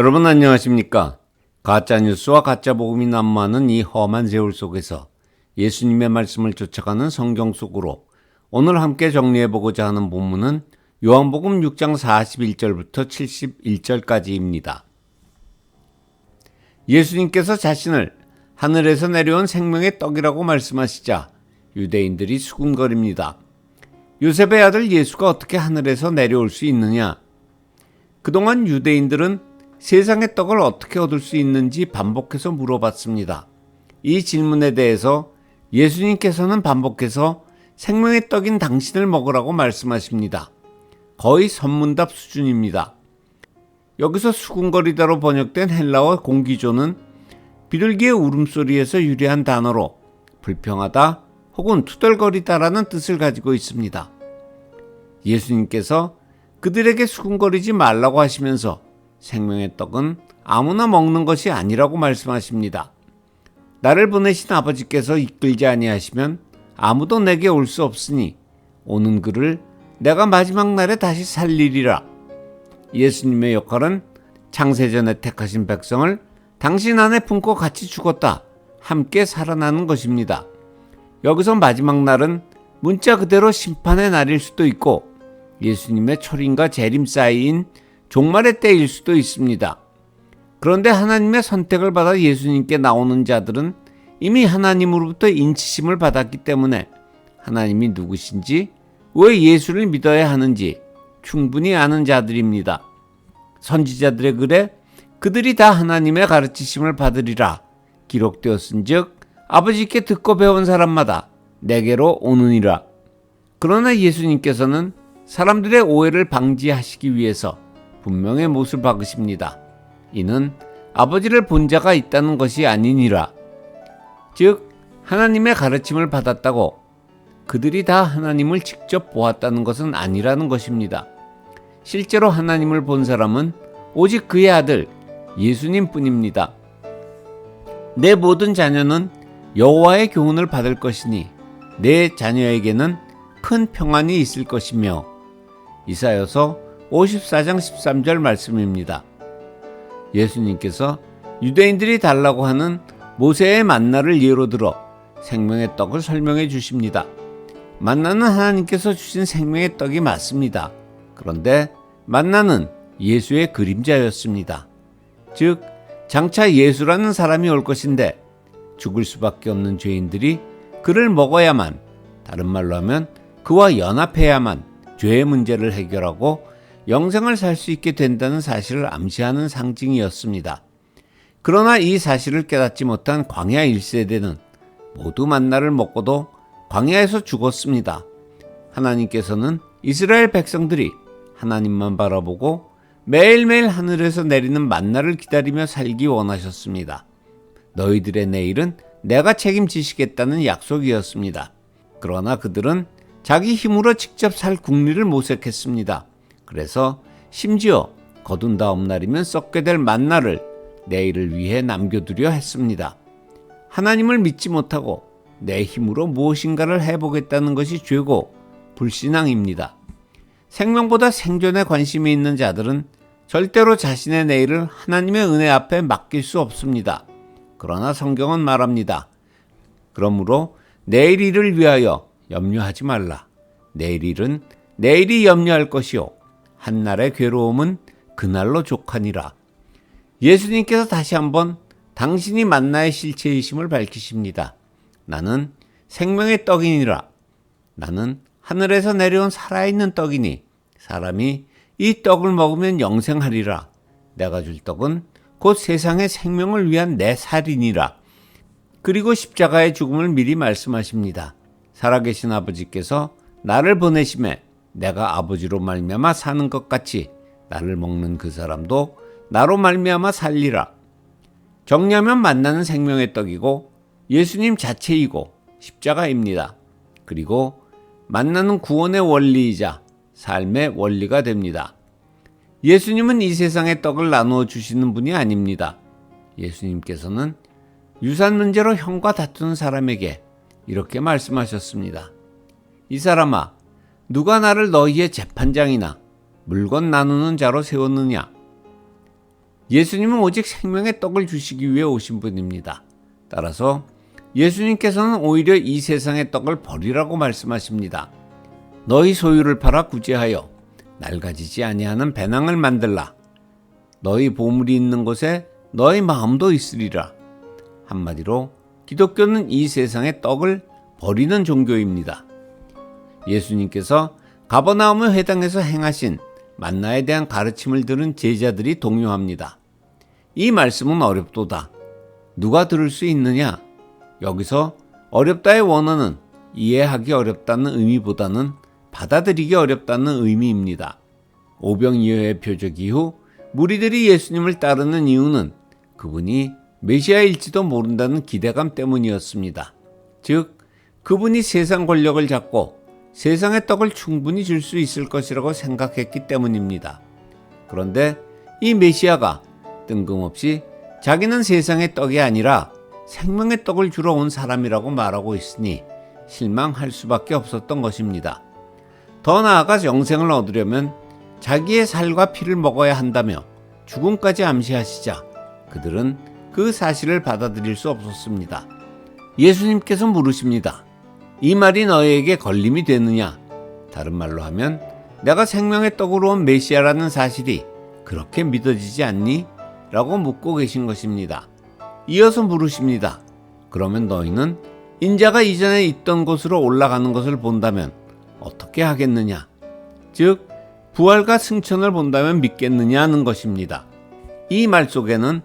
여러분 안녕하십니까? 가짜 뉴스와 가짜 복음이 난무하는 이 험한 세월 속에서 예수님의 말씀을 쫓아가는 성경 속으로 오늘 함께 정리해 보고자 하는 본문은 요한복음 6장 41절부터 71절까지입니다. 예수님께서 자신을 하늘에서 내려온 생명의 떡이라고 말씀하시자 유대인들이 수군거립니다. 요셉의 아들 예수가 어떻게 하늘에서 내려올 수 있느냐? 그동안 유대인들은 세상의 떡을 어떻게 얻을 수 있는지 반복해서 물어봤습니다. 이 질문에 대해서 예수님께서는 반복해서 생명의 떡인 당신을 먹으라고 말씀하십니다. 거의 선문답 수준입니다. 여기서 수군거리다로 번역된 헬라어 공기조는 비둘기의 울음소리에서 유래한 단어로 불평하다 혹은 투덜거리다라는 뜻을 가지고 있습니다. 예수님께서 그들에게 수군거리지 말라고 하시면서 생명의 떡은 아무나 먹는 것이 아니라고 말씀하십니다. 나를 보내신 아버지께서 이끌지 아니하시면 아무도 내게 올 수 없으니 오는 그를 내가 마지막 날에 다시 살리리라. 예수님의 역할은 창세전에 택하신 백성을 당신 안에 품고 같이 죽었다. 함께 살아나는 것입니다. 여기서 마지막 날은 문자 그대로 심판의 날일 수도 있고 예수님의 초림과 재림 사이인 종말의 때일 수도 있습니다. 그런데 하나님의 선택을 받아 예수님께 나오는 자들은 이미 하나님으로부터 인치심을 받았기 때문에 하나님이 누구신지 왜 예수를 믿어야 하는지 충분히 아는 자들입니다. 선지자들의 글에 그들이 다 하나님의 가르치심을 받으리라 기록되었은즉 아버지께 듣고 배운 사람마다 내게로 오느니라. 그러나 예수님께서는 사람들의 오해를 방지하시기 위해서 분명의 못을 박으십니다. 이는 아버지를 본 자가 있다는 것이 아니니라. 즉, 하나님의 가르침을 받았다고 그들이 다 하나님을 직접 보았다는 것은 아니라는 것입니다. 실제로 하나님을 본 사람은 오직 그의 아들 예수님 뿐입니다. 내 모든 자녀는 여호와의 교훈을 받을 것이니 내 자녀에게는 큰 평안이 있을 것이며 이사여서 54장 13절 말씀입니다. 예수님께서 유대인들이 달라고 하는 모세의 만나를 예로 들어 생명의 떡을 설명해 주십니다. 만나는 하나님께서 주신 생명의 떡이 맞습니다. 그런데 만나는 예수의 그림자였습니다. 즉, 장차 예수라는 사람이 올 것인데 죽을 수밖에 없는 죄인들이 그를 먹어야만, 다른 말로 하면 그와 연합해야만 죄의 문제를 해결하고 영생을 살 수 있게 된다는 사실을 암시하는 상징이었습니다. 그러나 이 사실을 깨닫지 못한 광야 1세대는 모두 만나를 먹고도 광야에서 죽었습니다. 하나님께서는 이스라엘 백성들이 하나님만 바라보고 매일매일 하늘에서 내리는 만나를 기다리며 살기 원하셨습니다. 너희들의 내일은 내가 책임지시겠다는 약속이었습니다. 그러나 그들은 자기 힘으로 직접 살 국리를 모색했습니다. 그래서 심지어 거둔 다음 날이면 썩게 될 만나를 내일을 위해 남겨두려 했습니다. 하나님을 믿지 못하고 내 힘으로 무엇인가를 해보겠다는 것이 죄고 불신앙입니다. 생명보다 생존에 관심이 있는 자들은 절대로 자신의 내일을 하나님의 은혜 앞에 맡길 수 없습니다. 그러나 성경은 말합니다. 그러므로 내일 일을 위하여 염려하지 말라. 내일 일은 내일이 염려할 것이요. 한날의 괴로움은 그날로 족하니라. 예수님께서 다시 한번 당신이 만나의 실체이심을 밝히십니다. 나는 생명의 떡이니라. 나는 하늘에서 내려온 살아있는 떡이니 사람이 이 떡을 먹으면 영생하리라. 내가 줄 떡은 곧 세상의 생명을 위한 내 살이니라. 그리고 십자가의 죽음을 미리 말씀하십니다. 살아계신 아버지께서 나를 보내심에 내가 아버지로 말미암아 사는 것 같이 나를 먹는 그 사람도 나로 말미암아 살리라. 정ля면 만나는 생명의 떡이고 예수님 자체이고 십자가입니다. 그리고 만나는 구원의 원리이자 삶의 원리가 됩니다. 예수님은 이 세상의 떡을 나누어 주시는 분이 아닙니다. 예수님께서는 유산 문제로 형과 다투는 사람에게 이렇게 말씀하셨습니다. 이 사람아, 누가 나를 너희의 재판장이나 물건 나누는 자로 세웠느냐? 예수님은 오직 생명의 떡을 주시기 위해 오신 분입니다. 따라서 예수님께서는 오히려 이 세상의 떡을 버리라고 말씀하십니다. 너희 소유를 팔아 구제하여 낡아지지 아니하는 배낭을 만들라. 너희 보물이 있는 곳에 너희 마음도 있으리라. 한마디로 기독교는 이 세상의 떡을 버리는 종교입니다. 예수님께서 가버나움의 회당에서 행하신 만나에 대한 가르침을 들은 제자들이 동요합니다. 이 말씀은 어렵도다. 누가 들을 수 있느냐? 여기서 어렵다의 원어는 이해하기 어렵다는 의미보다는 받아들이기 어렵다는 의미입니다. 오병이어의 표적 이후 무리들이 예수님을 따르는 이유는 그분이 메시아일지도 모른다는 기대감 때문이었습니다. 즉, 그분이 세상 권력을 잡고 세상의 떡을 충분히 줄 수 있을 것이라고 생각했기 때문입니다. 그런데 이 메시아가 뜬금없이 자기는 세상의 떡이 아니라 생명의 떡을 주러 온 사람이라고 말하고 있으니 실망할 수밖에 없었던 것입니다. 더 나아가 영생을 얻으려면 자기의 살과 피를 먹어야 한다며 죽음까지 암시하시자 그들은 그 사실을 받아들일 수 없었습니다. 예수님께서 물으십니다. 이 말이 너희에게 걸림이 되느냐? 다른 말로 하면 내가 생명의 떡으로 온 메시아라는 사실이 그렇게 믿어지지 않니? 라고 묻고 계신 것입니다. 이어서 물으십니다. 그러면 너희는 인자가 이전에 있던 곳으로 올라가는 것을 본다면 어떻게 하겠느냐? 즉, 부활과 승천을 본다면 믿겠느냐 하는 것입니다. 이 말 속에는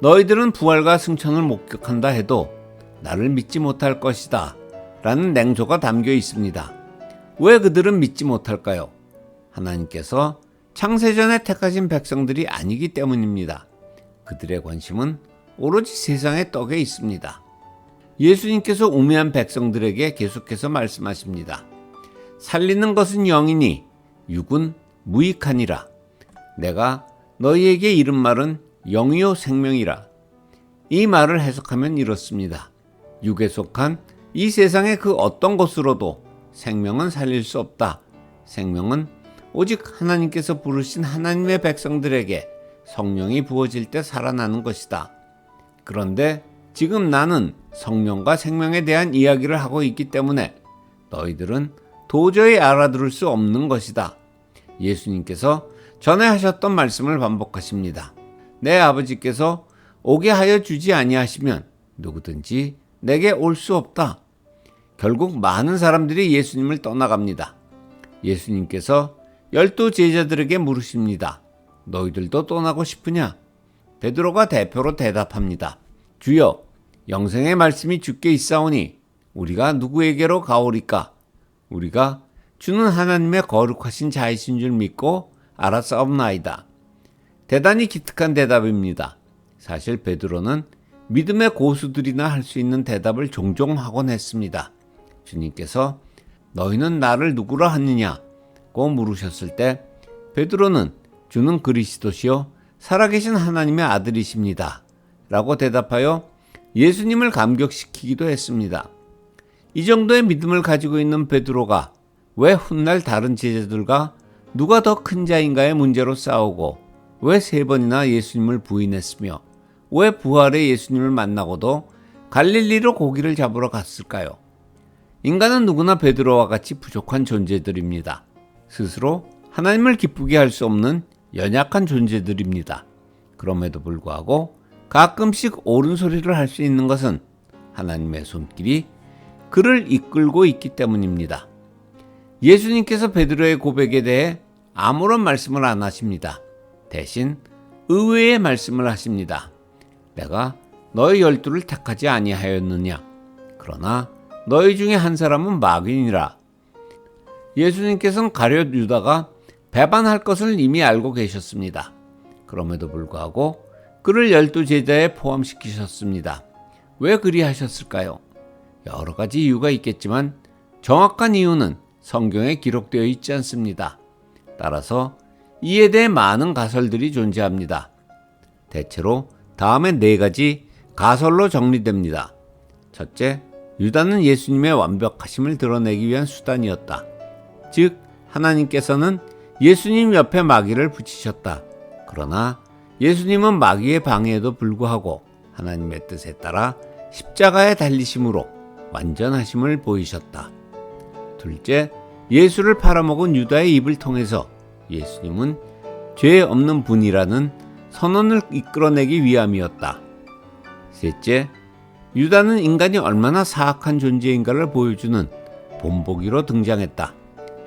너희들은 부활과 승천을 목격한다 해도 나를 믿지 못할 것이다. 라는 냉소가 담겨 있습니다. 왜 그들은 믿지 못할까요? 하나님께서 창세전에 택하신 백성들이 아니기 때문입니다. 그들의 관심은 오로지 세상의 떡에 있습니다. 예수님께서 우매한 백성들에게 계속해서 말씀하십니다. 살리는 것은 영이니 육은 무익하니라. 내가 너희에게 이른 말은 영이요 생명이라. 이 말을 해석하면 이렇습니다. 육에 속한 이 세상의 그 어떤 것으로도 생명은 살릴 수 없다. 생명은 오직 하나님께서 부르신 하나님의 백성들에게 성령이 부어질 때 살아나는 것이다. 그런데 지금 나는 성령과 생명에 대한 이야기를 하고 있기 때문에 너희들은 도저히 알아들을 수 없는 것이다. 예수님께서 전에 하셨던 말씀을 반복하십니다. 내 아버지께서 오게 하여 주지 아니하시면 누구든지 내게 올 수 없다. 결국 많은 사람들이 예수님을 떠나갑니다. 예수님께서 열두 제자들에게 물으십니다. 너희들도 떠나고 싶으냐? 베드로가 대표로 대답합니다. 주여, 영생의 말씀이 주께 있사오니 우리가 누구에게로 가오리까? 우리가 주는 하나님의 거룩하신 자이신 줄 믿고 알았사옵나이다. 대단히 기특한 대답입니다. 사실 베드로는 믿음의 고수들이나 할 수 있는 대답을 종종 하곤 했습니다. 주님께서 너희는 나를 누구라 하느냐고 물으셨을 때 베드로는 주는 그리스도시요 살아계신 하나님의 아들이십니다. 라고 대답하여 예수님을 감격시키기도 했습니다. 이 정도의 믿음을 가지고 있는 베드로가 왜 훗날 다른 제자들과 누가 더 큰 자인가의 문제로 싸우고 왜 세 번이나 예수님을 부인했으며 왜 부활의 예수님을 만나고도 갈릴리로 고기를 잡으러 갔을까요? 인간은 누구나 베드로와 같이 부족한 존재들입니다. 스스로 하나님을 기쁘게 할 수 없는 연약한 존재들입니다. 그럼에도 불구하고 가끔씩 옳은 소리를 할 수 있는 것은 하나님의 손길이 그를 이끌고 있기 때문입니다. 예수님께서 베드로의 고백에 대해 아무런 말씀을 안 하십니다. 대신 의외의 말씀을 하십니다. 내가 너희 열두를 택하지 아니하였느냐? 그러나 너희 중에 한 사람은 마귀니라. 예수님께서는 가룟 유다가 배반할 것을 이미 알고 계셨습니다. 그럼에도 불구하고 그를 열두 제자에 포함시키셨습니다. 왜 그리 하셨을까요? 여러 가지 이유가 있겠지만 정확한 이유는 성경에 기록되어 있지 않습니다. 따라서 이에 대해 많은 가설들이 존재합니다. 대체로 다음에 네 가지 가설로 정리됩니다. 첫째, 유다는 예수님의 완벽하심을 드러내기 위한 수단이었다. 즉, 하나님께서는 예수님 옆에 마귀를 붙이셨다. 그러나 예수님은 마귀의 방해에도 불구하고 하나님의 뜻에 따라 십자가에 달리심으로 완전하심을 보이셨다. 둘째, 예수를 팔아먹은 유다의 입을 통해서 예수님은 죄 없는 분이라는 선언을 이끌어내기 위함이었다. 셋째, 유다는 인간이 얼마나 사악한 존재인가를 보여주는 본보기로 등장했다.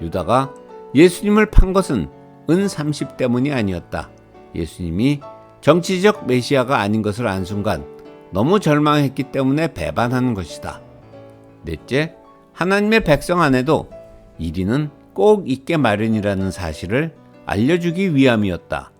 유다가 예수님을 판 것은 은 30 때문이 아니었다. 예수님이 정치적 메시아가 아닌 것을 안 순간 너무 절망했기 때문에 배반하는 것이다. 넷째, 하나님의 백성 안에도 이리는 꼭 있게 마련이라는 사실을 알려주기 위함이었다.